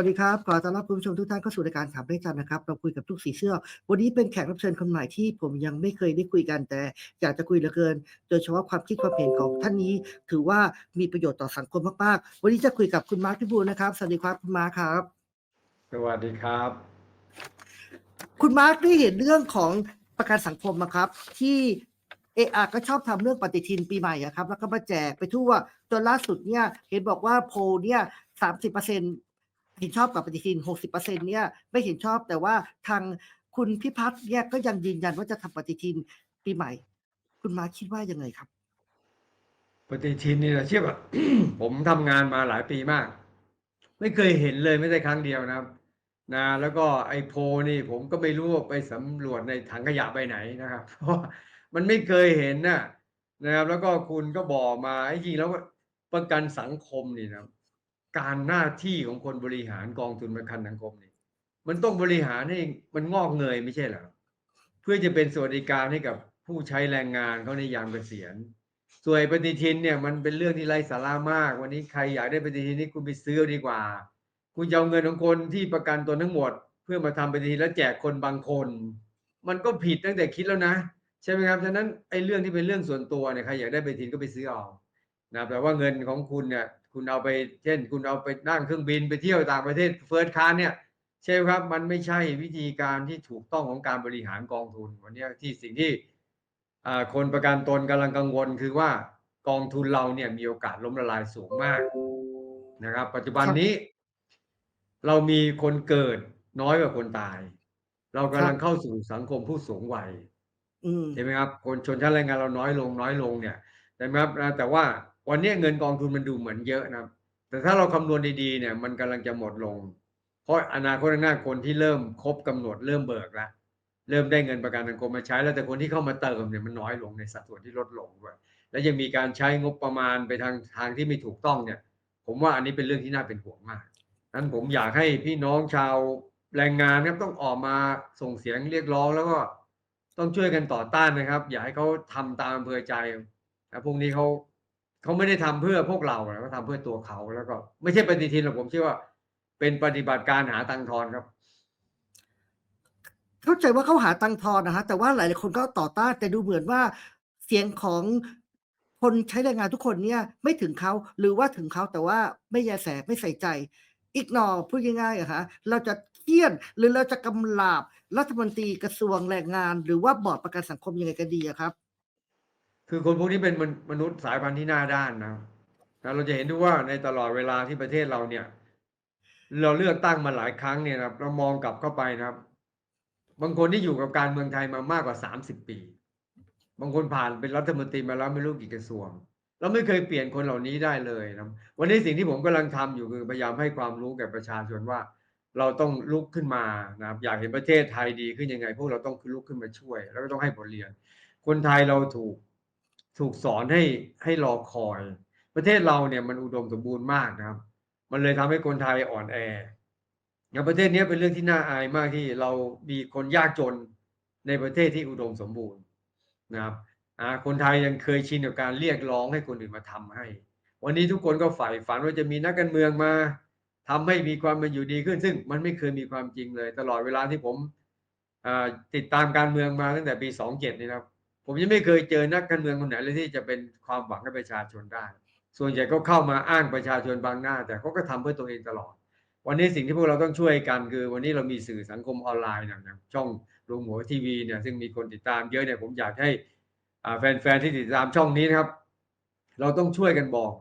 วัสดีครับ ขอต้อนรับคุณผู้ชมทุกท่านเข้าสู่รายการถามได้จันนะครับ เราคุยกับทุกสีเสื้อ วันนี้เป็นแขกรับเชิญคนใหม่ที่ผมยังไม่เคยได้คุยกันแต่อยากจะคุยเหลือเกิน โดยเฉพาะความคิดความเห็นของท่านนี้ ถือว่ามีประโยชน์ต่อสังคมมากๆ วันนี้จะคุยกับคุณมาร์คพิบูลนะครับ สวัสดีครับคุณมาร์คครับ สวัสดีครับ คุณมาร์คได้เห็นเรื่องของประกันสังคมนะครับ ที่เออาก็ชอบทำเรื่องปฏิทินปีใหม่อะครับ แล้วก็มาแจกไปทั่วจนล่าสุดเนี่ยเห็นบอกว่าโพลเนี่ยสามสิบเปอร์เซ็น เห็นชอบกับปฏิทินหกสิบเปอร์เซ็นเนี่ยไม่เห็นชอบแต่ว่าทางคุณพิพัฒน์เนี่ยก็ยังยืนยันว่าจะทำปฏิทินปีใหม่ คุณมาร์คคิดว่ายังไงครับ ปฏิทินนี่นะเชื่อป่ะผมทำงานมาหลายปีมาก ไม่เคยเห็นเลยไม่ได้ครั้งเดียวนะครับนะแล้วก็ไอโพลนี่ผมก็ไม่รู้ว่าไปสำรวจในถังขยะไปไหนนะครับ เพราะว่ามันไม่เคยเห็นนะนะครับ แล้วก็คุณก็บอกมาไอ้จริงแล้วประกันสังคมนี่นะ การหน้าที่ของคนบริหารกองทุนประกันสังคมนี่มันต้องบริหารให้มันงอกเงยไม่ใช่เหรอเพื่อจะเป็นสวัสดิการให้กับผู้ใช้แรงงานเขาในยามเกษียณส่วนปฏิทินเนี่ยมันเป็นเรื่องที่ไร้สาระมาก วันนี้ใครอยากได้ปฏิทินนี่คุณไปซื้อดีกว่า คุณเอาเงินของคนที่ประกันตนทั้งหมด เพื่อมาทำปฏิทินแล้วแจกคนบางคน มันก็ผิดตั้งแต่คิดแล้วนะ ใช่ไหมครับฉะนั้นไอ้เรื่องที่เป็นเรื่องส่วนตัวเนี่ยใครอยากได้ปฏิทินก็ไปซื้อเอา นะแต่ว่าเงินของคุณเนี่ยคุณเอาไปเช่น คุณเอาไปนั่งเครื่องบินไปเที่ยวต่างประเทศเฟิร์สคลาสเนี่ยใช่ไหมครับมันไม่ใช่วิธีการที่ถูกต้องของการบริหารกองทุนวันนี้ที่สิ่งที่อ่าคนประกันตนกำลังกังวลคือว่ากองทุนเราเนี่ยมีโอกาสล้มละลายสูงมากนะครับ ปัจจุบันนี้ เรามีคนเกิดน้อยกว่าคนตาย เรากำลังเข้าสู่สังคมผู้สูงวัยอืมใช่ไหมครับ คนชนชั้นแรงงานเราน้อยลงน้อยลงเนี่ยใช่ไหมครับนะแต่ว่า วันนี้เงินกองทุนมันดูเหมือนเยอะนะครับแต่ถ้าเราคำนวณดีๆเนี่ยมันกำลังจะหมดลง เพราะอนาคตข้างหน้าคนที่เริ่มครบกำหนดเริ่มเบิกแล้วเริ่มได้เงินประกันสังคมมาใช้ แล้วแต่คนที่เข้ามาเติมเนี่ยมันน้อยลงในสัดส่วนที่ลดลงด้วยและยังมีการใช้งบประมาณไปทางทางที่ไม่ถูกต้องเนี่ย ผมว่าอันนี้เป็นเรื่องที่น่าเป็นห่วงมากนั้นผมอยากให้พี่น้องชาวแรงงานครับต้องออกมาส่งเสียงเรียกร้องแล้วก็ต้องช่วยกันต่อต้านนะครับ อย่าให้เขาทำตามอำเภอใจนะพวกนี้เขา เขาไม่ได้ทำเพื่อพวกเรานะเขาทำเพื่อตัวเขาแล้วก็ ไม่ใช่ปฏิทินหรอกผมเชื่อว่า เป็นปฏิบัติการหาตังทอนครับ เข้าใจว่าเขาหาตังทอนนะฮะแต่ว่าหลายๆคนก็ต่อต้านแต่ดูเหมือนว่าเสียงของคนใช้แรงงานทุกคนเนี่ยไม่ถึงเขาหรือว่าถึงเขาแต่ว่าไม่แยแสไม่ใส่ใจอีกนอพูดง่ายๆอะฮะเราจะเคี่ยนหรือเราจะกำลาบรัฐมนตรีกระทรวงแรงงาน หรือว่าบอร์ดประกันสังคมยังไงกันดีอะครับ คือคนพวกนี้เป็นมนุษย์สายพันธุ์ที่หน้าด้านนะนะเราจะเห็นดูว่าในตลอดเวลาที่ประเทศเราเนี่ย เราเลือกตั้งมาหลายครั้งเนี่ยนะครับ เรามองกลับเข้าไปนะครับ บางคนที่อยู่กับการเมืองไทยมามากกว่าสามสิบปี บางคนผ่านเป็นรัฐมนตรีมาแล้วไม่รู้กี่กระทรวง เราไม่เคยเปลี่ยนคนเหล่านี้ได้เลยนะวันนี้สิ่งที่ผมกำลังทำอยู่คือพยายามให้ความรู้แก่ประชาชนว่า เราต้องลุกขึ้นมานะครับ อยากเห็นประเทศไทยดีขึ้นยังไง พวกเราต้องลุกขึ้นมาช่วย แล้วก็ต้องให้บทเรียน คนไทยเราถูก ถูกสอนให้ให้รอคอย ประเทศเราเนี่ยมันอุดมสมบูรณ์มากนะครับ มันเลยทำให้คนไทยอ่อนแออย่างประเทศนี้เป็นเรื่องที่น่าอายมากที่เรามีคนยากจนในประเทศที่อุดมสมบูรณ์นะครับอาคนไทยยังเคยชินกับการเรียกร้องให้คนอื่นมาทำให้ วันนี้ทุกคนก็ใฝ่ฝันว่าจะมีนักการเมืองมาทำให้มีความเป็นอยู่ดีขึ้น ซึ่งมันไม่เคยมีความจริงเลย ตลอดเวลาที่ผมอ่าติดตามการเมืองมาตั้งแต่ปีสองเจ็ดนี่นะครับ ผมยังไม่เคยเจอนักการเมืองคนไหนเลยที่จะเป็นความหวังให้ประชาชนได้ ส่วนใหญ่ก็เข้ามาอ้างประชาชนบางหน้า แต่เขาก็ทำเพื่อตัวเองตลอด วันนี้สิ่งที่พวกเราต้องช่วยกันคือ วันนี้เรามีสื่อสังคมออนไลน์อย่างช่องลุงหัวทีวีเนี่ยซึ่งมีคนติดตามเยอะเนี่ยผมอยากให้แฟนๆที่ติดตามช่องนี้นะครับ เราต้องช่วยกันบอก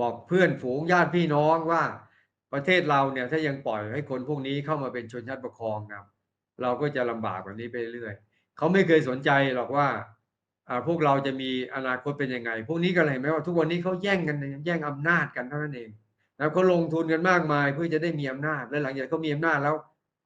บอกเพื่อนฝูงญาติพี่น้องว่าประเทศเราเนี่ยถ้ายังปล่อยให้คนพวกนี้เข้ามาเป็นชนชั้นปกครองนะครับ เราก็จะลำบากกว่านี้ไปเรื่อยเขาไม่เคยสนใจหรอกว่า พวกเราจะมีอนาคตเป็นยังไง พวกนี้ก็เลยเห็นไหมว่าทุกวันนี้เขาแย่งกันแย่งอำนาจกันเท่านั้นเองแล้วเขาลงทุนกันมากมายเพื่อจะได้มีอำนาจและหลังจากเขามีอำนาจแล้ว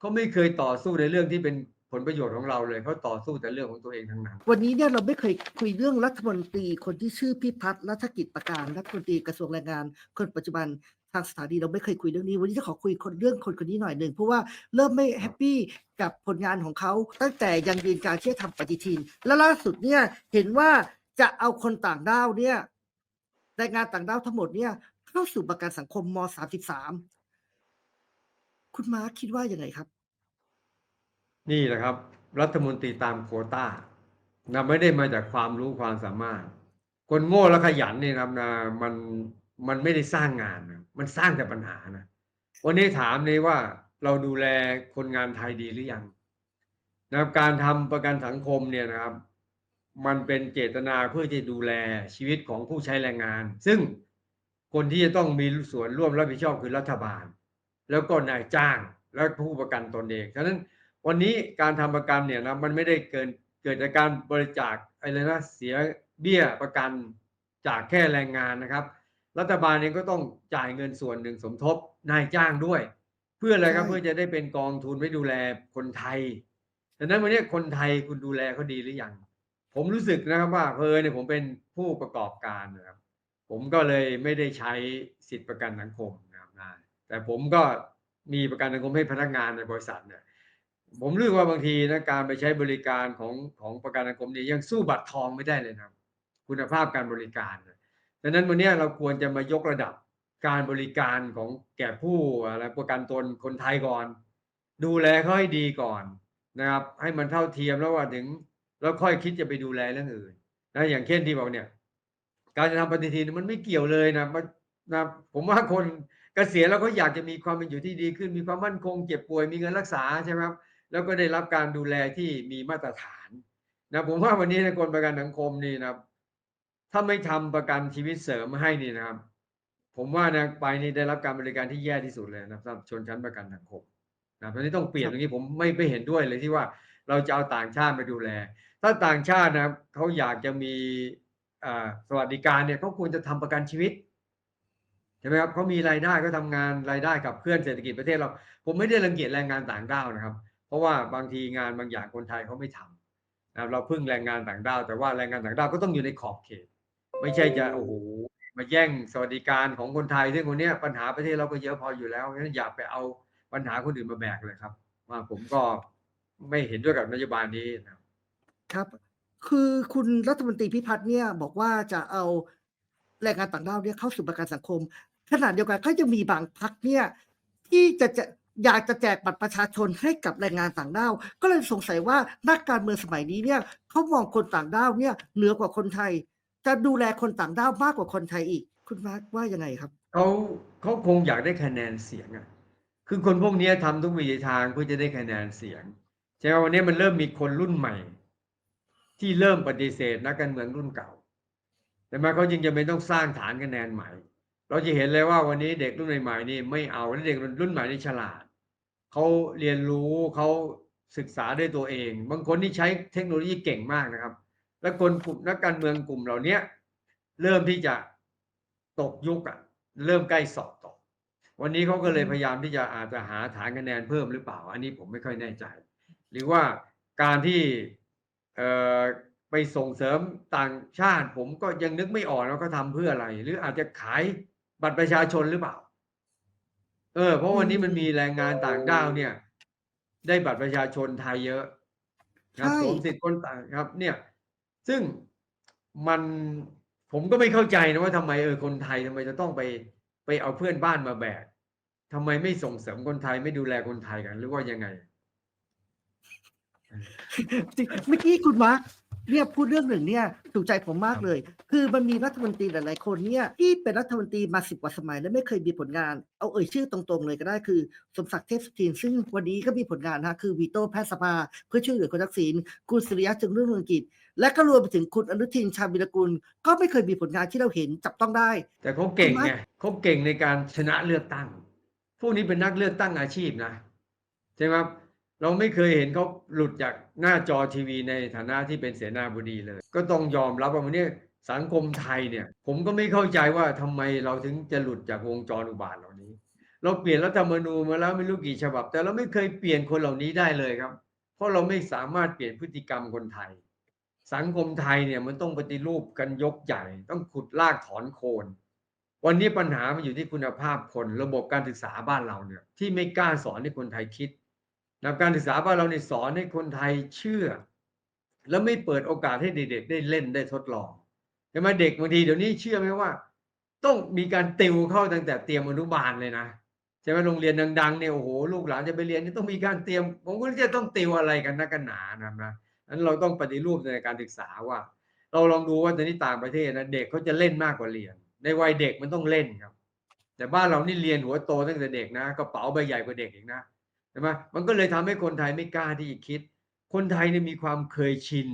เขาไม่เคยต่อสู้ในเรื่องที่เป็นผลประโยชน์ของเราเลยเขาต่อสู้แต่เรื่องของตัวเองทั้งนั้น วันนี้เนี่ยเราไม่เคยคุยเรื่องรัฐมนตรีคนที่ชื่อพิพัฒน์รัฐกิจประการรัฐมนตรีกระทรวงแรงงานคนปัจจุบัน ทางสถานีเราไม่เคยคุยเรื่องนี้ วันนี้จะขอคุยคนเรื่องคนคนนี้หน่อยหนึ่งเพราะว่าเริ่มไม่แฮปปี้กับผลงานของเขา ตั้งแต่ยังยืนการที่จะทำปฏิทิน และล่าสุดเนี่ยเห็นว่าจะเอาคนต่างด้าวเนี่ยแรงงานต่างด้าวทั้งหมดเนี่ยเข้าสู่ประกันสังคมม 33 คุณมาร์คคิดว่ายังไงครับ นี่แหละครับ รัฐมนตรีตามโควต้านะไม่ได้มาจากความรู้ความสามารถ คนโง่และขยันนี่นะครับนะมัน มันไม่ได้สร้างงานนะมันสร้างแต่ปัญหานะวันนี้ถามเลยว่าเราดูแลคนงานไทยดีหรือยังนะครับการทำประกันสังคมเนี่ยนะครับ มันเป็นเจตนาเพื่อจะดูแลชีวิตของผู้ใช้แรงงาน ซึ่งคนที่จะต้องมีส่วนร่วมรับผิดชอบคือรัฐบาล แล้วก็นายจ้างและผู้ประกันตนเองฉะนั้นวันนี้การทำประกันเนี่ยนะมันไม่ได้เกินเกิดจากการบริจาคอะไรนะเสียเบี้ยประกันจากแค่แรงงานนะครับ รัฐบาลเองก็ต้องจ่ายเงินส่วนหนึ่งสมทบนายจ้างด้วย เพื่ออะไรครับใช่เพื่อจะได้เป็นกองทุนไว้ดูแลคนไทยดังนั้นวันนี้คนไทยคุณดูแลเขาดีหรือยังผมรู้สึกนะครับว่าเพอเนี่ยผมเป็นผู้ประกอบการนะครับ ผมก็เลยไม่ได้ใช้สิทธิประกันสังคมนะครับนะแต่ผมก็มีประกันสังคมให้พนักงานในบริษัทเนี่ยผมรู้สึกว่าบางทีนะการไปใช้บริการของของประกันสังคมเนี่ยยังสู้บัตรทองไม่ได้เลยนะครับคุณภาพการบริการนะ ดังนั้นวันนี้เราควรจะมายกระดับการบริการของแก่ผู้อะไรประกันตนคนไทยก่อน ดูแลเขาให้ดีก่อนนะครับ ให้มันเท่าเทียมแล้วว่าถึงแล้วค่อยคิดจะไปดูแลเรื่องอื่นนะอย่างเช่นที่บอกเนี่ย การจะทำปฏิทินมันไม่เกี่ยวเลยนะมันนะผมว่าคนเกษียณแล้วก็อยากจะมีความเป็นอยู่ที่ดีขึ้น มีความมั่นคงเจ็บป่วยมีเงินรักษาใช่ไหมครับแล้วก็ได้รับการดูแลที่มีมาตรฐานนะผมว่าวันนี้ในกรมประกันสังคมนี่นะครับ ถ้าไม่ทำประกันชีวิตเสริมให้นี่นะครับ ผมว่านะไปนี่ได้รับการบริการที่แย่ที่สุดเลยนะครับสำหรับชนชั้นประกันสังคมนะเพราะฉะนี้ต้องเปลี่ยนตรงนี้ผมไม่ไม่เห็นด้วยเลยที่ว่าเราจะเอาต่างชาติมาดูแล ถ้าต่างชาตินะครับเขาอยากจะมีอ่าสวัสดิการเนี่ยเขาควรจะทำประกันชีวิตใช่ไหมครับเขามีรายได้ก็ทำงานรายได้กับเพื่อนเศรษฐกิจประเทศเรา ผมไม่ได้รังเกียจแรงงานต่างด้าวนะครับ เพราะว่าบางทีงานบางอย่างคนไทยเขาไม่ทำนะครับเราพึ่งแรงงานต่างด้าวแต่ว่าแรงงานต่างด้าวก็ต้องอยู่ในขอบเขต ไม่ใช่จะโอ้โหมาแย่งสวัสดิการของคนไทยซึ่งคนเนี้ยปัญหาประเทศเราก็เยอะพออยู่แล้วงั้นอย่าไปเอาปัญหาคนอื่นมาแบกเลยครับ ว่าผมก็ไม่เห็นด้วยกับนโยบายนี้นะครับครับ คือคุณรัฐมนตรีพิพัฒน์เนี่ยบอกว่าจะเอาแรงงานต่างด้าวเนี่ยเข้าสู่ประกันสังคม ขณะเดียวกันก็ยังมีบางพักเนี่ยที่จะจะอยากจะแจกบัตรประชาชนให้กับแรงงานต่างด้าว ก็เลยสงสัยว่านักการเมืองสมัยนี้เนี่ยเขามองคนต่างด้าวเนี่ยเหนือกว่าคนไทย จะดูแลคนต่างด้าวมากกว่าคนไทยอีก คุณมาร์คว่ายังไงครับเขาเขาคงอยากได้คะแนนเสียงอะ คือคนพวกนี้ยทำทุกวิถีทางเพื่อจะได้คะแนนเสียงใช่ไหมวันนี้มันเริ่มมีคนรุ่นใหม่ ที่เริ่มปฏิเสธนักการเมืองรุ่นเก่า แต่มาเขาจึงจะไม่ต้องสร้างฐานคะแนนใหม่ เราจะเห็นเลยว่าวันนี้เด็กรุ่นใหม่ๆนี่ไม่เอาและเด็กรุ่นใหม่นี่ฉลาดเขาเรียนรู้เขาศึกษาด้วยตัวเอง บางคนนี่ใช้เทคโนโลยีเก่งมากนะครับ และคนกลุ่มนักการเมืองกลุ่มเหล่าเนี้ยเริ่มที่จะตกยุคอะเริ่มใกล้สอบตก วันนี้เขาก็เลยพยายามที่จะอาจจะหาฐานคะแนนเพิ่มหรือเปล่า อันนี้ผมไม่ค่อยแน่ใจ หรือว่าการที่เอ่อไปส่งเสริมต่างชาติ ผมก็ยังนึกไม่ออกว่าเขาทำเพื่ออะไร หรืออาจจะขายบัตรประชาชนหรือเปล่า เออ เพราะวันนี้มันมีแรงงานต่างด้าวเนี่ย ได้บัตรประชาชนไทยเยอะ ครับใช่สวมสิทธิ์คนต่างครับ เนี่ย ซึ่งมันผมก็ไม่เข้าใจนะว่าทำไมเออคนไทยทำไมจะต้องไปไปเอาเพื่อนบ้านมาแบกทำไมไม่ส่งเสริมคนไทยไม่ดูแลคนไทยกัน หรือว่ายังไงเมื่อกี้คุณมาร์คเนี่ยพูดเรื่องหนึ่งเนี่ยถูกใจผมมากเลย คือมันมีรัฐมนตรีหลายๆคนเนี่ยที่เป็นรัฐมนตรีมาสิบกว่าสมัย และไม่เคยมีผลงาน เอาเอ่ยชื่อตรงๆเลยก็ได้คือ สมศักดิ์เทพสุทินซึ่งวันนี้ก็มีผลงานนะคือวีโต้แพทยสภาเพื่อช่วยเหลือคนทักษิณคุณสุริยะจึงรุ่งเรืองกิจ และก็รวมไปถึงคุณอนุทินชาญวิรกุล ก็ไม่เคยมีผลงานที่เราเห็นจับต้องได้ แต่เขาเก่งคุณไงว่าเขาเก่งในการชนะเลือกตั้ง พวกนี้เป็นนักเลือกตั้งอาชีพนะใช่ไหมครับเราไม่เคยเห็นเขาหลุดจากหน้าจอทีวีในฐานะที่เป็นเสนาบดีเลย ก็ต้องยอมรับว่าวันนี้สังคมไทยเนี่ย ผมก็ไม่เข้าใจว่าทำไมเราถึงจะหลุดจากวงจรอุบาทเหล่านี้ เราเปลี่ยนรัฐธรรมนูญมาแล้วไม่รู้กี่ฉบับ แต่เราไม่เคยเปลี่ยนคนเหล่านี้ได้เลยครับ เพราะเราไม่สามารถเปลี่ยนพฤติกรรมคนไทย สังคมไทยเนี่ยมันต้องปฏิรูปกันยกใหญ่ ต้องขุดรากถอนโคน วันนี้ปัญหามันอยู่ที่คุณภาพคนระบบการศึกษาบ้านเราเนี่ยที่ไม่กล้าสอนให้คนไทยคิดนะการศึกษาบ้านเราเนี่ยสอนให้คนไทยเชื่อ แล้วไม่เปิดโอกาสให้เด็กๆได้เล่นได้ทดลองใช่ไหมเด็กบางทีเดี๋ยวนี้เชื่อไหมว่า ต้องมีการติวเข้าตั้งแต่เตรียมอนุบาลเลยนะใช่ไหมโรงเรียนดังๆเนี่ยโอ้โหลูกหลานจะไปเรียนนี่ต้องมีการเตรียม ผมก็จะต้องติวอะไรกันนักกันหนานะนะ นั้นเราต้องปฏิรูปในการศึกษาว่า เราลองดูว่าตอนนี้ต่างประเทศนะเด็กเขาจะเล่นมากกว่าเรียน ในวัยเด็กมันต้องเล่นครับ แต่บ้านเรานี่เรียนหัวโตตั้งแต่เด็กนะกระเป๋าใบใหญ่กว่าเด็กอีกนะใช่ไหมมันก็เลยทำให้คนไทยไม่กล้าที่จะคิด คนไทยเนี่ยมีความเคยชิน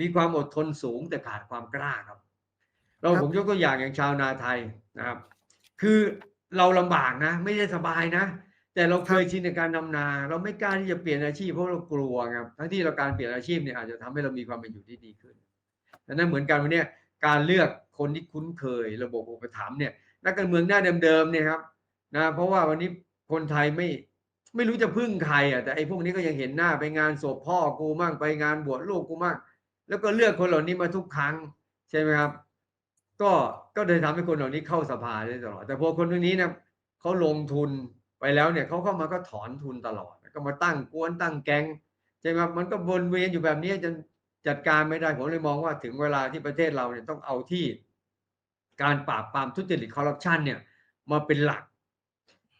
มีความอดทนสูงแต่ขาดความกล้าครับ เราครับผมยกตัวอย่างอย่างชาวนาไทยนะครับ คือเราลำบากนะ ไม่ได้สบายนะ แต่เราเคยชินในการทำนา เราไม่กล้าที่จะเปลี่ยนอาชีพเพราะเรากลัวครับทั้งที่เราการเปลี่ยนอาชีพเนี่ยอาจจะทำให้เรามีความเป็นอยู่ที่ดีขึ้นดังนั้นเหมือนกันวันเนี้ยการเลือกคนที่คุ้นเคย ระบบอุปถัมภ์เนี่ยนักการเมืองหน้าเดิมๆเนี่ยครับนะเพราะว่าวันนี้คนไทยไม่ไม่รู้จะพึ่งใครอะแต่ไอ้พวกนี้ก็ยังเห็นหน้าไปงานศพพ่อกูมั่งไปงานบวชลูกกูมั่งแล้วก็เลือกคนเหล่านี้มาทุกครั้งใช่ไหมครับ ก็ก็เลยทำให้คนเหล่านี้เข้าสภาได้ตลอดแต่พอคนพวกนี้เนี่ยเขาลงทุน ไปแล้วเนี่ยเขาเข้ามาก็ถอนทุนตลอด ก็มาตั้งกวนตั้งแก๊งใช่ไหมมันก็วนเวียนอยู่แบบนี้จนจัดการไม่ได้ผมเลยมองว่าถึงเวลาที่ประเทศเราเนี่ยต้องเอาที่การปราบปรามทุจริตคอร์รัปชันเนี่ยมาเป็นหลัก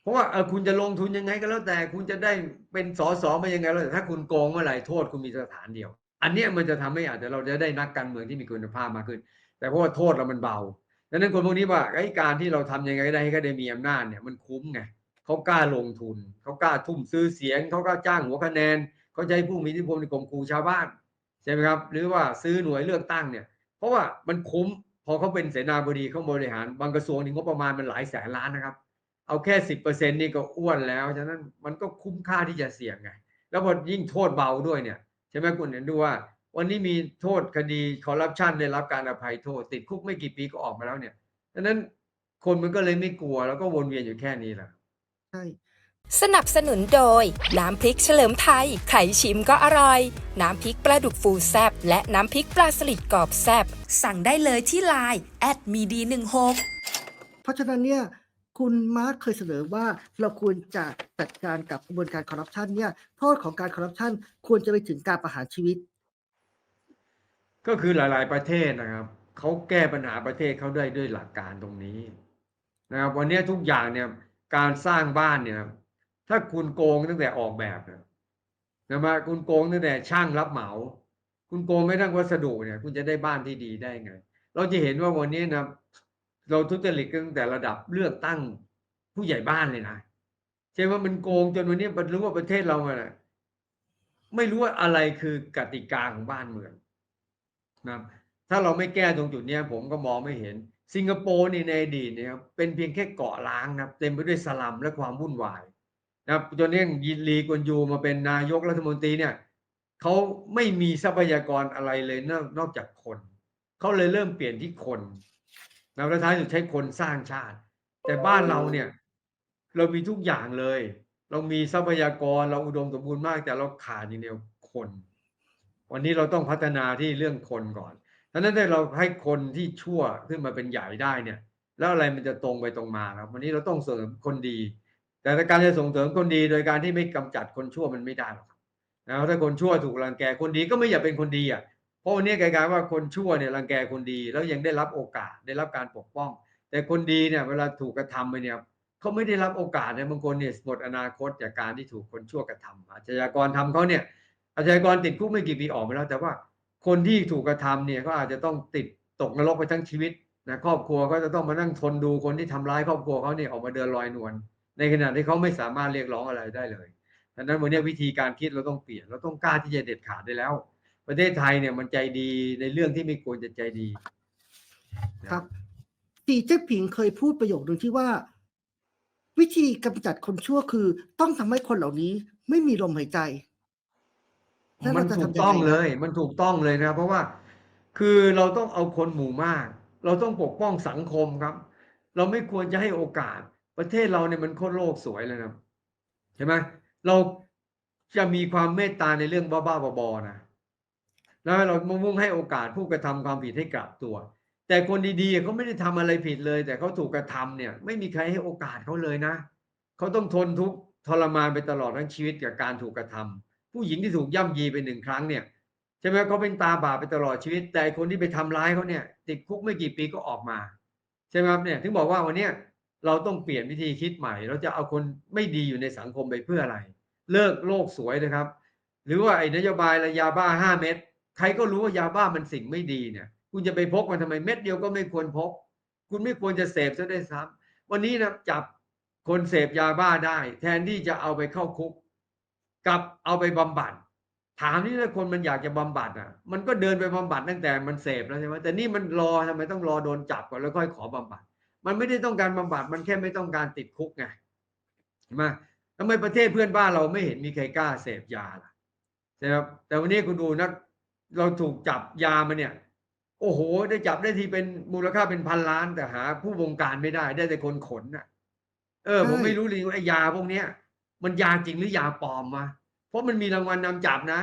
เพราะว่าเออคุณจะลงทุนยังไงก็แล้วแต่คุณจะได้เป็นสอสอมายังไงแล้วแต่ถ้าคุณโกงเมื่อไหร่โทษคุณมีสถานเดียว อันนี้มันจะทำให้อาจจะเราจะได้นักการเมืองที่มีคุณภาพมากขึ้น แต่เพราะว่าโทษเรามันเบาดังนั้นคนพวกนี้ว่าไอ้การที่เราทำยังไงก็ได้ให้เขาได้มีอำนาจเนี่ยมันคุ้มไง เขากล้าลงทุน เขากล้าทุ่มซื้อเสียง เขากล้าจ้างหัวคะแนน เขาให้ผู้มีอิทธิพลในกรมครูชาวบ้านใช่ไหมครับ หรือว่าซื้อหน่วยเลือกตั้งเนี่ย เพราะว่ามันคุ้ม พอเขาเป็นเสนาบดีเขาบริหาร บางกระทรวงนี่งบประมาณมันหลายแสนล้านนะครับ เอาแค่สิบเปอร์เซ็นต์นี่ก็อ้วนแล้ว ฉะนั้นมันก็คุ้มค่าที่จะเสี่ยงไง แล้วพอยิ่งโทษเบาด้วยเนี่ยใช่ไหมคุณเห็นดูว่า วันนี้มีโทษคดีคอร์รัปชันได้รับการอภัยโทษ ติดคุกไม่กี่ปีก็ออกมาแล้วเนี่ยดังนั้นคนมันก็เลยไม่กลัวแล้วก็วนเวียนอยู่แค่นี้แหละ สนับสนุนโดย น้ำพริกเฉลิมไทยใครชิมก็อร่อย น้ำพริกปลาดุกฟูแซบและน้ำพริกปลาสลิดกรอบแซบสั่งได้เลยที่ไลน์แอดมีดีหนึ่งหกเพราะฉะนั้นเนี่ยคุณมาร์คเคยเสนอว่าเราควรจะจัดการกับกระบวนการคอร์รัปชันเนี่ยโทษของการคอร์รัปชันควรจะไปถึงการประหารชีวิต ก็คือหลายๆประเทศนะครับเขาแก้ปัญหาประเทศเขาได้ด้วยหลักการตรงนี้นะครับวันนี้ทุกอย่างเนี่ย การสร้างบ้านเนี่ยถ้าคุณโกงตั้งแต่ออกแบบนะนะมาคุณโกงตั้งแต่ช่างรับเหมา คุณโกงไม่ทั้งวัสดุเนี่ย คุณจะได้บ้านที่ดีได้ไง เราจะเห็นว่าวันนี้นะเราทุจริตตั้งแต่ระดับเลือกตั้งผู้ใหญ่บ้านเลยนะใช่ว่ามันโกงจนวันนี้รู้ว่าประเทศเราอะไม่รู้ว่าอะไรคือกติกาของบ้านเมืองนะถ้าเราไม่แก้ตรงจุดนี้ผมก็มองไม่เห็น สิงคโปร์นี่ในอดีตเนี่ยครับเป็นเพียงแค่เกาะล้างนะครับเต็มไปด้วยสลัมและความวุ่นวายนะครับจนเนี้ยินลีกวนยูมาเป็นนายกรัฐมนตรีเนี่ยเขาไม่มีทรัพยากรอะไรเลยนอกนอกจากคนเขาเลยเริ่มเปลี่ยนที่คนนะแล้วท้ายสุดใช้คนสร้างชาติ แต่บ้านเราเนี่ย เรามีทุกอย่างเลย เรามีทรัพยากรเราอุดมสมบูรณ์มาก แต่เราขาดอย่างเดียวคน วันนี้เราต้องพัฒนาที่เรื่องคนก่อน ฉะนั้นถ้าเราให้คนที่ชั่วขึ้นมาเป็นใหญ่ได้เนี่ย แล้วอะไรมันจะตรงไปตรงมาครับวันนี้เราต้องเสริมคนดี แต่การจะส่งเสริมคนดีโดยการที่ไม่กำจัดคนชั่วมันไม่ได้หรอกนะถ้าคนชั่วถูกรังแกคนดีก็ไม่อยากเป็นคนดีอะเพราะวันนี้กลายๆว่าคนชั่วเนี่ยรังแกคนดีแล้วยังได้รับโอกาสได้รับการปกป้อง แต่คนดีเนี่ยเวลาถูกกระทำไปเนี่ยเขาไม่ได้รับโอกาสเนี่ยบางคนเนี่ยหมดอนาคตจากการที่ถูกคนชั่วกระทำอาชญากรทำเขาเนี่ยอาชญากรติดคุกไม่กี่ปีออกมาแล้วแต่ว่า คนที่ถูกกระทำเนี่ยก็อาจจะต้องติดตกนรกไปทั้งชีวิตนะครอบครัวก็จะต้องมานั่งทนดูคนที่ทำร้ายครอบครัวเขาเนี่ยออกมาเดินลอยนวลในขณะที่เขาไม่สามารถเรียกร้องอะไรได้เลยดังนั้นวันนี้วิธีการคิดเราต้องเปลี่ยนเราต้องกล้าที่จะเด็ดขาดได้แล้ว ประเทศไทยเนี่ยมันใจดีในเรื่องที่ไม่ควรจะใจดี ครับสีเจิ้นผิงเคยพูดประโยคหนึ่งที่ว่า วิธีกำจัดคนชั่วคือ ต้องทำให้คนเหล่านี้ไม่มีลมหายใจ แล้วมัเรานจะถูทำกยังต้องไงเลย มันถูกต้องเลยนะครับ เพราะว่าคือเราต้องเอาคนหมู่มาก เราต้องปกป้องสังคมครับ เราไม่ควรจะให้โอกาส ประเทศเราเนี่ยมันโคตรโลกสวยเลยนะใช่ไหมเราจะมีความเมตตาในเรื่องบ้าๆบอๆนะแล้วเรามุ่งให้โอกาสผู้กระทำความผิดให้กลับตัว แต่คนดีๆเขาไม่ได้ทำอะไรผิดเลย แต่เขาถูกกระทำเนี่ย ไม่มีใครให้โอกาสเขาเลยนะเขาต้องทนทุกข์ทรมานไปตลอดทั้งชีวิตกับการถูกกระทำ ผู้หญิงที่ถูกย่ำยีไปหนึ่งครั้งเนี่ยใช่ไหมเขาเป็นตาบาปไปตลอดชีวิต แต่คนที่ไปทำร้ายเขาเนี่ย ติดคุกไม่กี่ปีก็ออกมาใช่ไหมครับเนี่ยถึงบอกว่าวันนี้เราต้องเปลี่ยนวิธีคิดใหม่ เราจะเอาคนไม่ดีอยู่ในสังคมไปเพื่ออะไร เลิกโลกสวยนะครับ หรือว่าไอ้นโยบายระยาบ้าห้าเม็ดใครก็รู้ว่ายาบ้ามันสิ่งไม่ดีเนี่ย คุณจะไปพกมันทำไมเม็ดเดียวก็ไม่ควรพก คุณไม่ควรจะเสพซะได้ซ้ำวันนี้นะจับคนเสพยาบ้าได้ แทนที่จะเอาไปเข้าคุก กลับเอาไปบำบัดถามนี่ถ้าคนมันอยากจะบำบัดอะ มันก็เดินไปบำบัดตั้งแต่มันเสพแล้วใช่ไหมแต่นี่มันรอทำไมต้องรอโดนจับก่อนแล้วค่อยขอบำบัด มันไม่ได้ต้องการบำบัด มันแค่ไม่ต้องการติดคุกไงเห็นไหมทำไมประเทศเพื่อนบ้านเราไม่เห็นมีใครกล้าเสพยาล่ะใช่ไหมครับแต่วันนี้คุณดูนะเราถูกจับยามาเนี่ย โอ้โห ได้จับได้ทีเป็นมูลค่าเป็นพันล้านแต่หา ผู้วงการไม่ได้ได้แต่คนขนน่ะ เออ ผมใช่ไม่รู้เลยว่าไอ้ยาพวกเนี้ย มันยาจริงหรือยาปลอมมาเพราะมันมีรางวัลนำจับนะ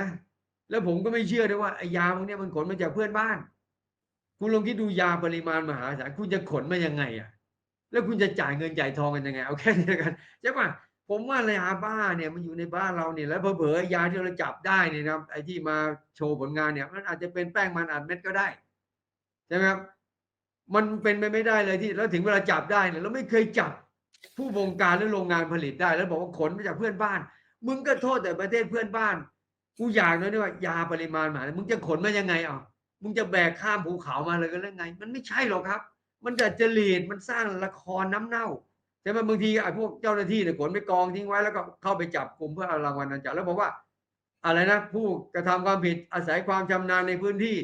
แล้วผมก็ไม่เชื่อด้วยว่าไอ้ยาพวกนี้มันขนมาจากเพื่อนบ้าน คุณลองคิดดูยาปริมาณมหาศาลคุณจะขนมายังไงอะ แล้วคุณจะจ่ายเงินจ่ายทองกันยังไงเอาแค่นี้กันใช่ปะผมว่ายาบ้าเนี่ยมันอยู่ในบ้านเราเนี่ยแล้วเผลอๆยาที่เราจับได้เนี่ยนะไอ้ที่มาโชว์ผลงานเนี่ย มันอาจจะเป็นแป้งมันอัดเม็ดก็ได้ใช่ไหมครับมันเป็นไปไม่ได้เลยที่แล้วถึงเวลาจับได้เนี่ยเราไม่เคยจับ ผู้บงการหรือโรงงานผลิตได้ แล้วบอกว่าขนมาจากเพื่อนบ้าน มึงก็โทษแต่ประเทศเพื่อนบ้านกูอยากนะเนี่ยว่ายาปริมาณมามึงจะขนมายังไงอะมึงจะแบกข้ามภูเขามาเลยก็แล้วไง มันไม่ใช่หรอกครับ มันจะจริตมันสร้างละครน้ำเน่าใช่ไหมบางทีไอ้พวกเจ้าหน้าที่เนี่ยขนไปกองทิ้งไว้แล้วก็เข้าไปจับกลุ่มเพื่อเอารางวัลนำจับแล้วบอกว่า อะไรนะ ผู้กระทำความผิดอาศัยความชำนาญในพื้นที่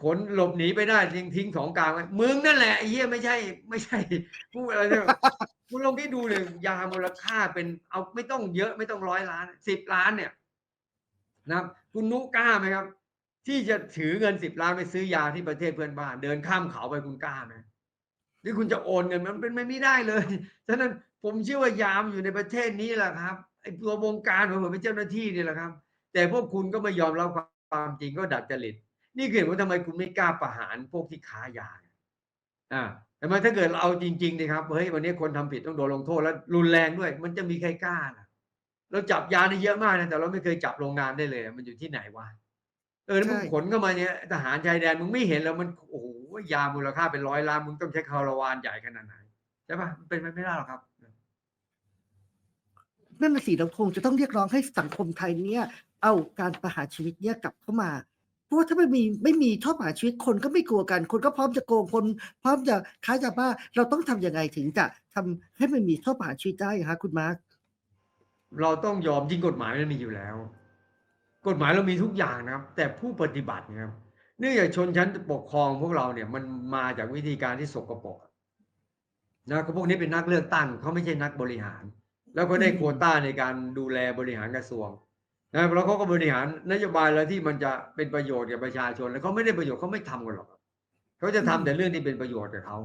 ขนหลบหนีไปได้ทิ้งทิ้งของกลางไว้มึงนั่นแหละไอ้เหี้ยไม่ใช่ ไม่ใช่ผู้อะไรเนี่ยคุณลองคิดดูเลยยามูลค่าเป็นเอาไม่ต้องเยอะไม่ต้องร้อยล้านสิบล้านเนี่ยนะครับคุณนุกล้าไหมครับ ที่จะถือเงินสิบล้านไปซื้อยาที่ประเทศเพื่อนบ้าน เดินข้ามเขาไปคุณกล้าไหมหรือคุณจะโอนเงินมันเป็นไม่ได้เลยฉะนั้นผมเชื่อว่ายามอยู่ในประเทศนี้แหละครับไอ้ตัววงการผมเป็นเจ้าหน้าที่นี่แหละครับ แต่พวกคุณก็ไม่ยอมรับความจริงก็ดัดจริต นี่คือเหตุว่าทำไมคุณไม่กล้าประหารพวกที่ค้ายาอ่าแต่มาถ้าเกิดเราเอาจริงๆนะครับเฮ้ยวันนี้คนทำผิดต้องโดนลงโทษแล้วรุนแรงด้วย มันจะมีใครกล้าล่ะ เราจับยาได้เยอะมากนะแต่เราไม่เคยจับโรงงานได้เลย มันอยู่ที่ไหนวะเออแล้วมึงใช่ขนเข้ามาเนี่ยทหารชายแดนมึงไม่เห็นแล้วมันโอ้โหยามูลค่าเป็นร้อยล้านมึงต้องใช้คาราวานใหญ่ขนาดไหนใช่ปะมันเป็นไปไม่ได้หรอกครับนั่นน่ะสิเราคงจะต้องเรียกร้องให้สังคมไทยเนี่ย เอาการประหารชีวิตเนี่ยกลับเข้ามาเพ ราะว่าถ้าไม่มีไม่มีโทษประหารชีวิตคนก็ไม่กลัวกัน คนก็พร้อมจะโกงคนพร้อมจะค้ายาบ้าเราต้องทำยังไงถึงจะทำให้มันมีโทษประหารชีวิตได้คะคุณมาร์คเราต้องยอมจริงกฎหมายมันมีอยู่แล้ว กฎหมายเรามีทุกอย่างนะครับ แต่ผู้ปฏิบัตินะครับเนื่องจากชนชั้นปกครองพวกเราเนี่ยมันมาจากวิธีการที่สกปรกนะก็พวกนี้เป็นนักเลือกตั้งเขาไม่ใช่นักบริหาร แล้วก็ได้อืมโควต้าในการดูแลบริหารกระทรวง นะแล้วเขาก็บริหารนโยบายแล้วที่มันจะเป็นประโยชน์กับประชาชน แล้วเขาไม่ได้ประโยชน์เขาไม่ทำกันหรอกเขาจะทำแต่เรื่องที่เป็นประโยชน์กับเขา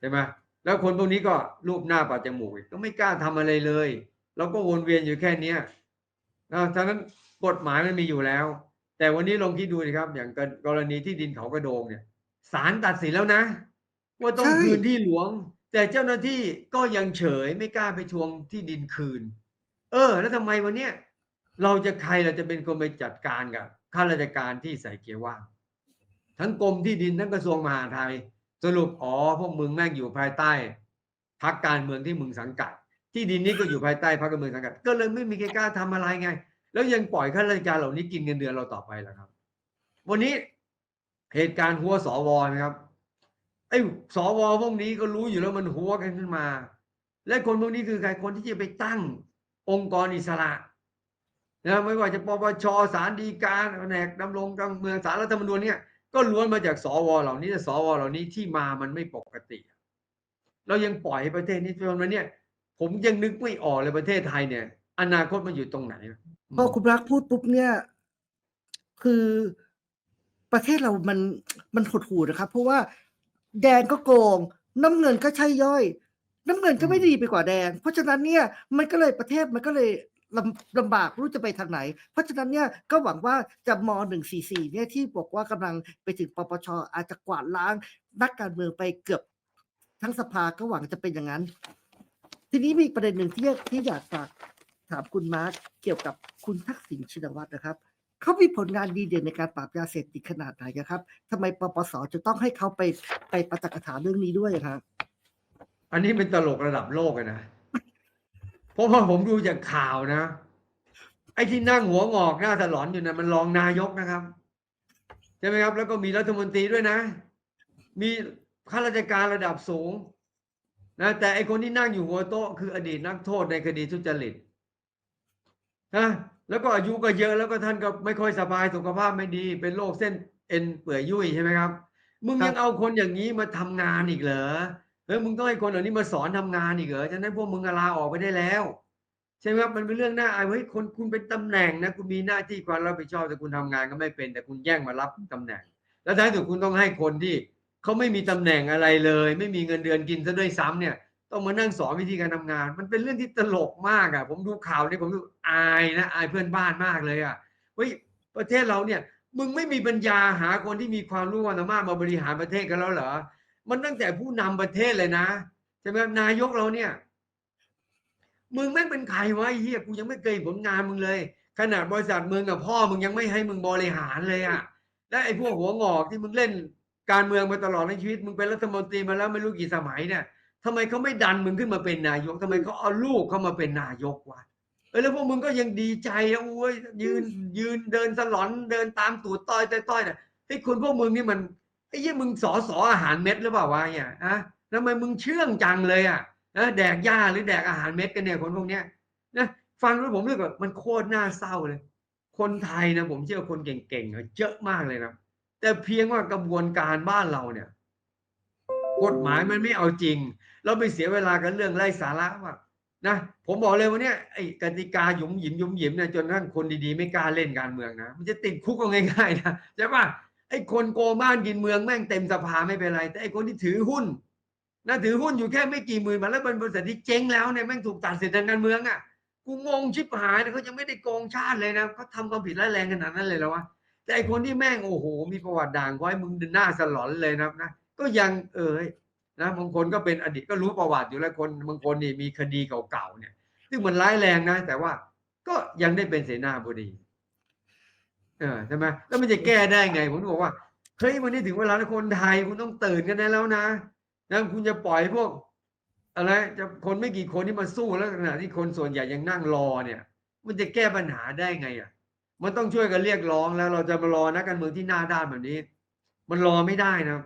ใช่ไหมแล้วคนพวกนี้ก็รูปหน้าปัดจมูกก็ไม่กล้าทำอะไรเลยเราก็วนเวียนอยู่แค่เนี้ยนะฉะนั้นกฎหมายมันมีอยู่แล้ว แต่วันนี้ลองคิดดูนะครับ อย่างกรณีที่ดินเขากระโดงเนี่ยศาลตัดสินแล้วนะ ว่าต้องคืนที่หลวง แต่เจ้าหน้าที่ก็ยังเฉยไม่กล้าไปทวงที่ดินคืน เออ แล้วทำไมวันเนี้ย เราจะใครเราจะเป็นคนไปจัดการกับข้าราชการที่ใส่เกียร์ว่างทั้งกรมที่ดินทั้งกระทรวงมหาดไทย สรุปอ๋อพวกมึงแม่งอยู่ภายใต้พักการเมืองที่มึงสังกัด ที่ดินนี้ก็อยู่ภายใต้พรรคการเมืองสังกัด ก็เลยไม่มีใครกล้าทำอะไรไง แล้วยังปล่อยข้าราชการเหล่านี้กินเงินเดือนเราต่อไปล้วครับ วันนี้เหตุการณ์หัวสวนะครับไอ้สวพวกนี้ก็รู้อยู่แล้วมันหัวกันขึ้นมา และคนพวกนี้คือใครคนที่จะไปตั้งองค์กรอิสระ นะไม่ว่าจะปปชสารดีกาแผนกดำรงกลางเมืองสารรัฐธรรมนูญเนี่ยก็ล้วนมาจากสวเหล่านี้แต่สวเหล่านี้ที่มามันไม่ปกติ เรายังปล่อยให้ประเทศนี้จนวันเนี้ยผมยังนึกไม่ออกเลยประเทศไทยเนี่ย อนาคตมันอยู่ตรงไหนพอคุณรักพูดปุ๊บเนี่ย คือประเทศเรามันมันหดหูนะครับ เพราะว่าแดงก็โกง น้ำเงินก็ใช่ย่อย น้ำเงินก็ไม่ดีไปกว่าแดง เพราะฉะนั้นเนี่ยมันก็เลยประเทศมันก็เลย ลำลำบากรู้จะไปทางไหน เพราะฉะนั้นเนี่ยก็หวังว่าจะมหนึ่งสี่สี่เนี่ยที่บอกว่ากำลังไปถึงปปชอาจจะกวาดล้างนักการเมืองไปเกือบทั้งสภาก็หวังจะเป็นอย่างนั้น ทีนี้มีประเด็นหนึ่งที่ที่อยากฝากถามคุณมาร์คเกี่ยวกับคุณทักษิณชินวัตรนะครับเขามีผลงานดีเด่นในการปราบยาเสพติดขนาดไหนครับทำไมปปสจะต้องให้เขาไปไปประจักษ์ถาเรื่องนี้ด้วยครับอันนี้เป็นตลกระดับโลกเลยนะ เพราะว่าผมดูจากข่าวนะ ไอ้ที่นั่งหัวงอกหน้าถลอนอยู่นะมันรองนายกนะครับใช่ไหมครับ แล้วก็มีรัฐมนตรีด้วยนะ มีข้าราชการระดับสูงนะแต่ไอคนที่นั่งอยู่หัวโต๊ะคืออดีตนักโทษในคดีทุจริตนะแล้วก็อายุก็เยอะแล้วก็ท่านก็ไม่ค่อยสบายสุขภาพไม่ดี เป็นโรคเส้นเอ็นเปื่อยยุ่ยใช่ไหมครับ มึงยังเอาคนอย่างนี้มาทำงานอีกเหรอ เฮ้ยมึงต้องให้คนเหล่านี้มาสอนทำงานอีกเหรอฉะนั้นพวกมึงลาออกไปได้แล้ว ใช่ไหมครับมันเป็นเรื่องหน่าอายเฮ้ยคนคุณเป็นตำแหน่งนะคุณมีหน้าที่ความรับผิดชอบแต่คุณทำงานก็ไม่เป็น แต่คุณแย่งมารับตำแหน่ง แล้วท้ายสุดคุณต้องให้คนที่เขาไม่มีตำแหน่งอะไรเลย ไม่มีเงินเดือนกินซะด้วยซ้ำเนี่ย ต้องมานั่งสอนวิธีการทำงาน มันเป็นเรื่องที่ตลกมากอะ ผมดูข่าวนี่ผมดูอายนะอายเพื่อนบ้านมากเลยอะเฮ้ยประเทศเราเนี่ยมึงไม่มีปัญญาหาคนที่มีความรู้ความสามารถมาบริหารประเทศกันแล้วเหรอ มันตั้งแต่ผู้นำประเทศเลยนะใช่ไหมนายกเราเนี่ย มึงแม่งเป็นใครวะเฮียกูยังไม่เคยเห็นผลงานมึงเลย ขนาดบริษัทมึงกับพ่อมึงยังไม่ให้มึงบริหารเลยอะและไอ้พวกหัวงอกที่มึงเล่นการเมืองมาตลอดในชีวิต มึงเป็นรัฐมนตรีมาแล้วไม่รู้กี่สมัยเนี่ยทำไมเขาไม่ดันมึงขึ้นมาเป็นนายกทำไมเขาเอาลูกเข้ามาเป็นนายกวะเออแล้วพวกมึงก็ยังดีใจอะโอ้ยยืนยืนเดินสลอนเดินตามตูดต้อยต้อยต้อยเนี่ยไอ้คนพวกมึงนี่มัน ไอ้ยี่มึงสอสออาหารเม็ดหรือเปล่าวะเนี่ยอะทำไมมึงเชื่องจังเลยอะนะแดกหญ้าหรือแดกอาหารเม็ดกันเนี่ยคนพวกเนี้ยนะฟังแล้วผมรู้สึกว่ามันโคตรน่าเศร้าเลย คนไทยนะผมเชื่อคนเก่งๆเยอะมากเลยนะแต่เพียงว่ากระบวนการบ้านเราเนี่ย กฎหมายมันไม่เอาจริง เราไปเสียเวลากันเรื่องไร้สาระว่านะผมบอกเลยวันเนี้ยไอ้กติกาหยุมหยิมหยุมหยิมเนี่ยจนทั่งคนดีๆ ไม่กล้าเล่นการเมืองนะมันจะติดคุกก็ง่ายๆนะใช่ปะ ไอ้คนโกงบ้านกินเมืองแม่งเต็มสภาไม่เป็นไร แต่ไอ้คนที่ถือหุ้นนะถือหุ้นอยู่แค่ไม่กี่หมื่นมาแล้วเป็นบริษัทที่เจ๊งแล้วเนี่ยแม่งถูกตัดสิทธิ์ทางการเมืองอะกูงงชิบหายนะเขายังไม่ได้โกงชาติเลยนะเขาทำความผิดร้ายแรงขนาดนั้นเลยเหรอวะแต่ไอคนที่แม่งโอ้โห มีประวัติด่างไว้มึงหน้าสลอนเลยนะนะก็ยังเอยนะบางคนก็เป็นอดีตก็รู้ประวัติอยู่แล้วคนบางคนนี่มีคดีเก่าๆเนี่ย ซึ่งมันร้ายแรงนะ แต่ว่าก็ยังได้เป็นเสนาบดี เออใช่ไหมแล้วมันจะแก้ได้ไง ผมบอกว่าเฮ้ยวันนี้ถึงเวลาแล้วคนไทยคุณต้องตื่นกันได้แล้วนะนะคุณจะปล่อยพวก อะไรจะคนไม่กี่คนที่มาสู้แล้วขณะที่คนส่วนใหญ่ยังนั่งรอเนี่ย มันจะแก้ปัญหาได้ไงอะ มันต้องช่วยกันเรียกร้องแล้ว เราจะมารอนักการเมืองที่หน้าด้านแบบนี้ มันรอไม่ได้นะ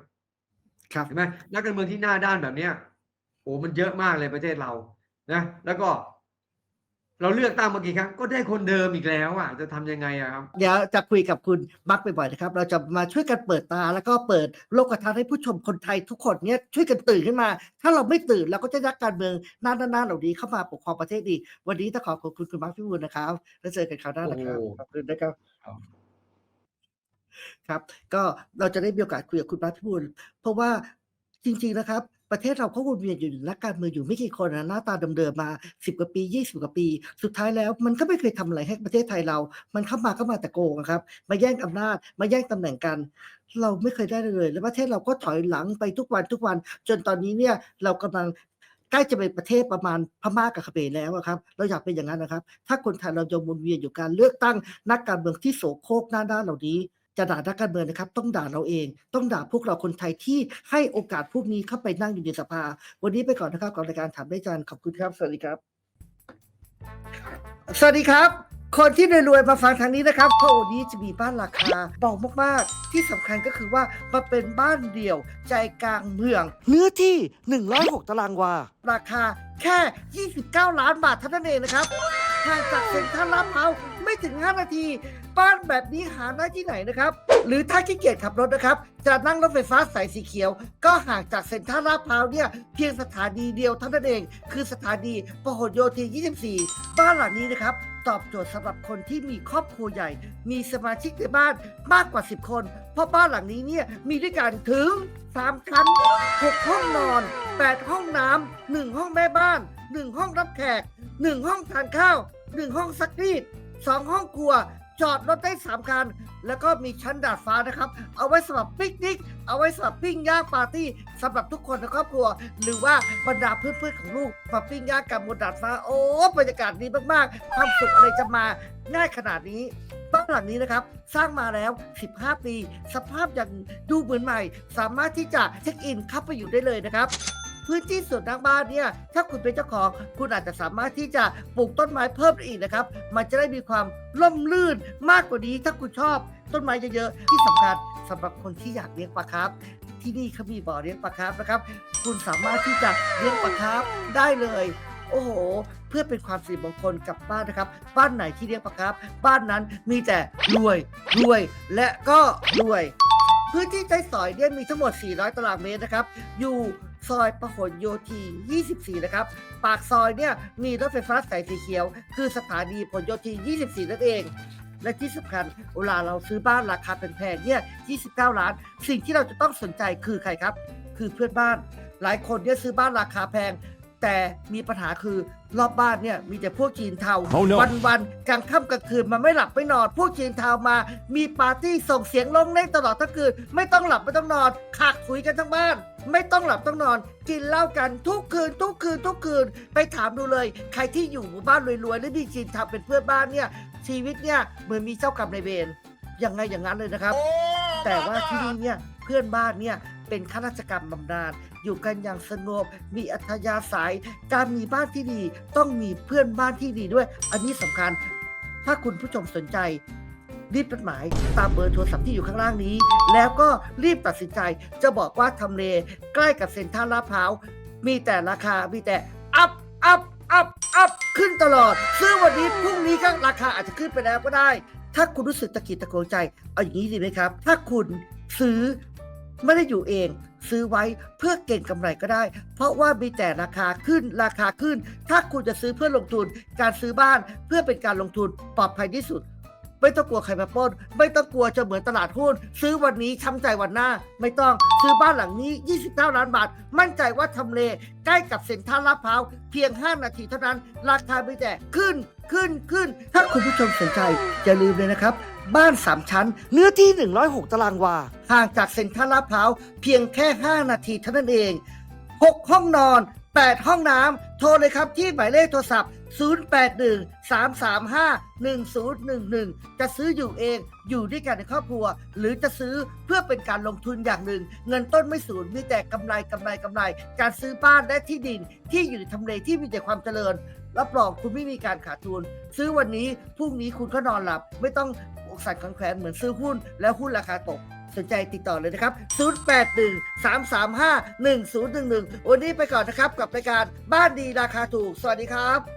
ครับเห็นไหมนักการเมืองที่หน้าด้านแบบเนี้ยโอ้มันเยอะมากเลยประเทศเรานะ แล้วก็ เราเลือกตั้งมากี่ครั้งก็ได้คนเดิมอีกแล้วอะจะทำยังไงอะครับ เดี๋ยวจะคุยกับคุณมักบ่อยๆนะครับ เราจะมาช่วยกันเปิดตา แล้วก็เปิดโลกทัศน์ให้ผู้ชมคนไทยทุกคนเนี่ยช่วยกันตื่นขึ้นมา ถ้าเราไม่ตื่นเราก็จะยักการเมืองหน้าด้านๆเหล่านี้เข้ามาปกครองประเทศดีวันนี้ต้องขอขอบคุณคุณมักพี่บุญนะครับ แล้วเจอกันคราวหน้านะครับโอ้ขอบคุณนะครับครับครับ ก็เราจะได้มีโอกาสคุยกับคุณมักพี่บุญเพราะว่า จริงๆนะครับ ประเทศเราก็วนเวียนอยู่นักการเมืองอยู่ไม่กี่คนนะหน้าตาเดิมๆมาสิบกว่าปียี่สิบกว่าปี สุดท้ายแล้วมันก็ไม่เคยทำอะไรให้ประเทศไทยเรา มันเข้ามาก็มาแต่โกงครับ มาแย่งอำนาจ มาแย่งตำแหน่งกัน เราไม่เคยได้เลย แล้วประเทศเราก็ถอยหลังไปทุกวันทุกวัน จนตอนนี้เนี่ยเรากำลังใกล้จะเป็นประเทศประมาณพม่ากับเขมรแล้วครับ เราอยากเป็นอย่างนั้นนะครับ ถ้าคนไทยเราจะวนเวียนอยู่การเลือกตั้งนักการเมืองที่โสโครกหน้าด้านเหล่านี้ จะด่านักการเมืองนะครับ ต้องด่าเราเอง ต้องด่าพวกเราคนไทยที่ให้โอกาสพวกนี้เข้าไปนั่งอยู่ในสภา วันนี้ไปก่อนนะครับกับรายการถามได้จานขอบคุณครับ สวัสดีครับ สวัสดีครับ คนที่รวยๆมาฟังทางนี้นะครับเพราะวันนี้จะมีบ้านราคาเบามากๆ ที่สำคัญก็คือว่ามาเป็นบ้านเดี่ยว ใจกลางเมือง เนื้อที่ 106 ตารางวา ราคาแค่ 29 ล้านบาทเท่านั้นเองนะครับห่างจากเซ็นทรัลลาดพร้าวไม่ถึง 5 นาที บ้านแบบนี้หาได้ที่ไหนนะครับ หรือถ้าขี้เกียจขับรถนะครับ จะนั่งรถไฟฟ้าสายสีเขียว ก็ห่างจากเซ็นทรัลลาดพร้าวเนี่ยเพียงสถานีเดียวเท่านั้นเอง คือสถานีพหลโยธิน 24 บ้านหลังนี้นะครับ ตอบโจทย์สำหรับคนที่มีครอบครัวใหญ่ มีสมาชิกในบ้านมากกว่า 10 คน เพราะบ้านหลังนี้เนี่ยมีด้วยกันถึง 3 ชั้น 6 ห้องนอน 8 ห้องน้ำ1ห้องแม่บ้าน 1 ห้องรับแขก 1 ห้องทานข้าว 1 ห้องซักรีด2ห้องครัว จอดรถได้3คันแล้วก็มีชั้นดาดฟ้านะครับ เอาไว้สำหรับปิกนิก เอาไว้สำหรับปิ้งย่างปาร์ตี้สำหรับทุกคนในครอบครัว หรือว่าบรรดาเพื่อนๆของลูกมาปิ้งย่างกับบนดาดฟ้าโอ้บรรยากาศดีมากๆความสุขอะไรจะมาง่ายขนาดนี้บ้านหลังนี้นะครับ สร้างมาแล้ว 15 ปี สภาพยังดูเหมือนใหม่ สามารถที่จะเช็คอินเข้าไปอยู่ได้เลยนะครับ พื้นที่ส่วนทางบ้านเนี่ยถ้าคุณเป็นเจ้าของคุณอาจจะสามารถที่จะปลูกต้นไม้เพิ่มอีกนะครับ มันจะได้มีความร่มรื่นมากกว่านี้ถ้าคุณชอบต้นไม้เยอะๆที่สำคัญสำหรับคนที่อยากเลี้ยงปลาครับที่นี่เขามีบ่อเลี้ยงปลาครับนะครับ คุณสามารถที่จะเลี้ยงปลาครับได้เลย โอ้โห เพื่อเป็นความสิริมงคลกับบ้านนะครับ บ้านไหนที่เลี้ยงปลาครับ บ้านนั้นมีแต่รวยรวยและก็รวย พื้นที่ใช้สอยเนี่ยมีทั้งหมด 400 ตารางเมตรนะครับ อยู่ ซอยประหลโยธี 24 นะครับ ปากซอยเนี่ยมีรถไฟฟ้าสายสีเขียว คือสถานีผลโยธี 24 นั่นเอง และที่สำคัญเวลาเราซื้อบ้านราคาแพงๆเนี่ย 29 ล้าน สิ่งที่เราจะต้องสนใจคือใครครับ คือเพื่อนบ้าน หลายคนเนี่ยซื้อบ้านราคาแพง แต่มีปัญหาคือรอบบ้านเนี่ยมีแต่พวกจีนเทา Oh no วันวันๆกลางค่ำกลางคืนมันไม่หลับไม่นอน พวกจีนเทามา มีปาร์ตี้ส่งเสียงร้องเล่นตลอดทั้งคืน ไม่ต้องหลับไม่ต้องนอนขากถุยกันทั้งบ้าน ไม่ต้องหลับต้องนอน กินเหล้ากันทุกคืน ทุกคืนทุกคืน ไปถามดูเลย ใครที่อยู่หมู่บ้านรวยๆและมีจีนเทาเป็นเพื่อนบ้านเนี่ย ชีวิตเนี่ยเหมือนมีเจ้ากรรมนายเวรยังไงอย่างนั้นเลยนะครับ แต่ว่าที่นี่เนี่ยเพื่อนบ้านเนี่ย เป็นข้าราชการบำนาญอยู่กันอย่างสงบมีอัธยาศัย การมีบ้านที่ดีต้องมีเพื่อนบ้านที่ดีด้วย อันนี้สำคัญ ถ้าคุณผู้ชมสนใจรีบจดหมายตามเบอร์โทรศัพท์ที่อยู่ข้างล่างนี้ แล้วก็รีบตัดสินใจ จะบอกว่าทำเลใกล้กับเซ็นทรัลลาดพร้าวมีแต่ราคา มีแต่อัพอัพอัพอัพขึ้นตลอด ซื้อวันนี้พรุ่งนี้ก็ราคาอาจจะขึ้นไปแล้วก็ได้ ถ้าคุณรู้สึกตะกิดตะโกนใจ เอาอย่างนี้ดีไหมครับ ถ้าคุณซื้อ ไม่ได้อยู่เอง ซื้อไว้เพื่อเก่งกำไรก็ได้ เพราะว่ามีแต่ราคาขึ้นราคาขึ้น ถ้าคุณจะซื้อเพื่อลงทุน การซื้อบ้านเพื่อเป็นการลงทุนปลอดภัยที่สุด ไม่ต้องกลัวใครมาปล้น ไม่ต้องกลัวจะเหมือนตลาดหุ้น ซื้อวันนี้ช้ำใจวันหน้า ไม่ต้องซื้อบ้านหลังนี้ 29 ล้านบาท มั่นใจว่าทำเล ใกล้กับเซ็นทรัลลาดพร้าวเพียง 5 นาทีเท่านั้น ราคาไม่แต่ขึ้นขึ้นขึ้น ถ้าคุณผู้ชมสนใจ อย่าลืมเลยนะครับ บ้าน 3 ชั้น เนื้อที่ 106 ตารางวา ห่างจากเซ็นทรัลลาดพร้าวเพียงแค่ 5 นาทีเท่านั้นเอง 6 ห้องนอน 8 ห้องน้ำโทรเลยครับที่หมายเลขโทรศัพท์ 081 335 1011 จะซื้ออยู่เองอยู่ด้วยกันในครอบครัว หรือจะซื้อเพื่อเป็นการลงทุนอย่างหนึ่ง เงินต้นไม่สูญมีแต่กำไรกำไรกำไร การซื้อบ้านและที่ดินที่อยู่ในทำเลที่มีแต่ความเจริญรับรองคุณไม่มีการขาดทุน ซื้อวันนี้พรุ่งนี้คุณก็นอนหลับ ไม่ต้องอกสั่นขวัญแขวนเหมือนซื้อหุ้น แล้วหุ้นราคาตกสนใจติดต่อเลยนะครับ 081 335 1011 วันนี้ไปก่อนนะครับกับรายการบ้านดีราคาถูก สวัสดีครับ